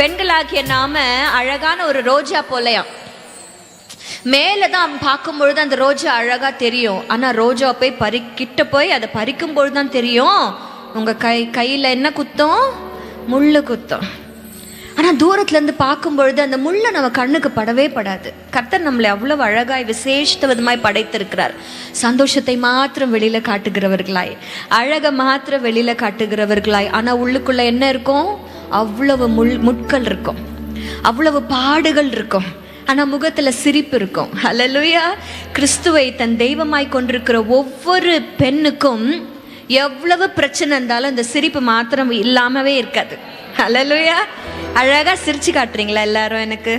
பெண்களாகிய நாம அழகான ஒரு ரோஜா போலையாம் மேலதான் பார்க்கும் பொழுது அந்த ரோஜா அழகா தெரியும். ஆனா ரோஜா போய் பறி கிட்ட போய் அதை பறிக்கும் தான் தெரியும். உங்க கை கையில என்ன குத்தம்? முள்ளு குத்தம். ஆனா தூரத்துல இருந்து பார்க்கும் பொழுது அந்த முள்ளு நம்ம கண்ணுக்கு படவே படாது. கர்த்தர் நம்மளை அவ்வளவு அழகாய் விசேஷத்த விதமாய் படைத்திருக்கிறார். சந்தோஷத்தை மாத்திரம் வெளியில காட்டுகிறவர்களாய். அழகை மாத்திரம் வெளியில காட்டுகிறவர்களாய். ஆனா உள்ளுக்குள்ள என்ன இருக்கும்? அவ்வளவு முள் முட்கள் இருக்கும். அவ்வளவு பாடுகள் இருக்கும். ஆனால் முகத்தில் சிரிப்பு இருக்கும். அலலுயா கிறிஸ்துவை தன் தெய்வமாய் கொண்டிருக்கிற ஒவ்வொரு பெண்ணுக்கும் எவ்வளவு பிரச்சனை இருந்தாலும் அந்த சிரிப்பு மாத்திரம் இல்லாமவே இருக்காது. அலலுயா அழகாக சிரிச்சு காட்டுறீங்களா எல்லாரும் எனக்கு?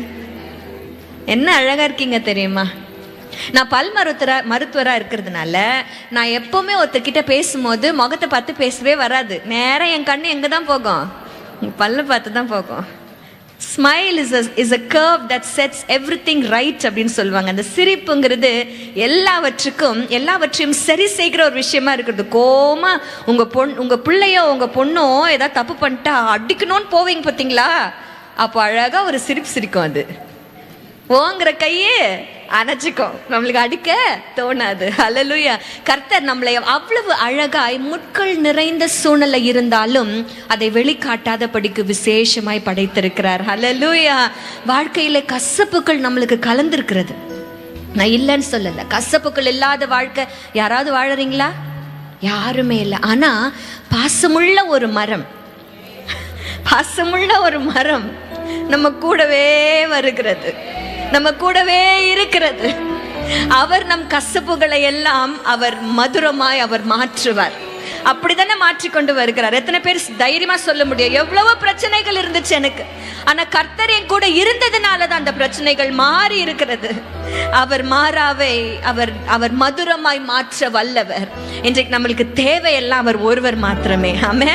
என்ன அழகாக இருக்கீங்க தெரியுமா? நான் பல் மருத்துவரா மருத்துவராக இருக்கிறதுனால நான் எப்போவுமே ஒருத்தர்கிட்ட பேசும்போது முகத்தை பார்த்து பேசவே வராது. நேராக என் கண்ணு எங்கே தான் போகும்? பல்ல பார்த்து தான் போகும் smile is is a curve that sets everything right அப்படின்னு சொல்லுவாங்க. அந்த சிரிப்புங்கிறது எல்லாவற்றுக்கும் எல்லாவற்றையும் சரி செய்கிற ஒரு விஷயமா இருக்கிறது. கோமா உங்க பொண் உங்க பிள்ளையோ உங்க பொண்ணோ ஏதாவது தப்பு பண்ணிட்டா அடிக்கணும்னு போவீங்க பார்த்தீங்களா? அப்போ அழகாக ஒரு சிரிப்பு சிரிக்கும் அது. ஓங்கிற கையே அணைச்சிக்கும் நம்மளுக்கு அடிக்க தோணாது. அலலுயா கர்த்தர் நம்மளை அவ்வளவு அழகாய் முட்கள் நிறைந்த சூழ்நிலை இருந்தாலும் அதை வெளிக்காட்டாதபடிக்கு விசேஷமாய் படைத்திருக்கிறார். அலலுயா வாழ்க்கையில கசப்புகள் நம்மளுக்கு கலந்திருக்கிறது. நான் இல்லைன்னு சொல்லல. கசப்புகள் இல்லாத வாழ்க்கை. யாராவது வாழறீங்களா? யாருமே இல்லை. ஆனா பாசமுள்ள ஒரு மரம். பாசமுள்ள ஒரு மரம் நம்ம கூடவே வருகிறது. நம்ம கூடவே இருக்கிறது. அவர் நம் கசப்புகளை எல்லாம் அவர் மதுரமாய் அவர் மாற்றுவார். அப்படித்தானே மாற்றிக்கொண்டு வருகிறார். எத்தனை பேர் தைரியமா சொல்ல முடியும்? எவ்வளவோ பிரச்சனைகள் இருந்துச்சு எனக்கு. ஆனா கர்த்தர் என் கூட இருந்ததுனால தான் அந்த பிரச்சனைகள் மாறி இருக்கிறது. அவர் மாறாவை அவர் அவர் மதுரமாய் மாற்ற வல்லவர். இன்றைக்கு நம்மளுக்கு தேவையெல்லாம் அவர் ஒருவர் மாத்திரமே. ஆமே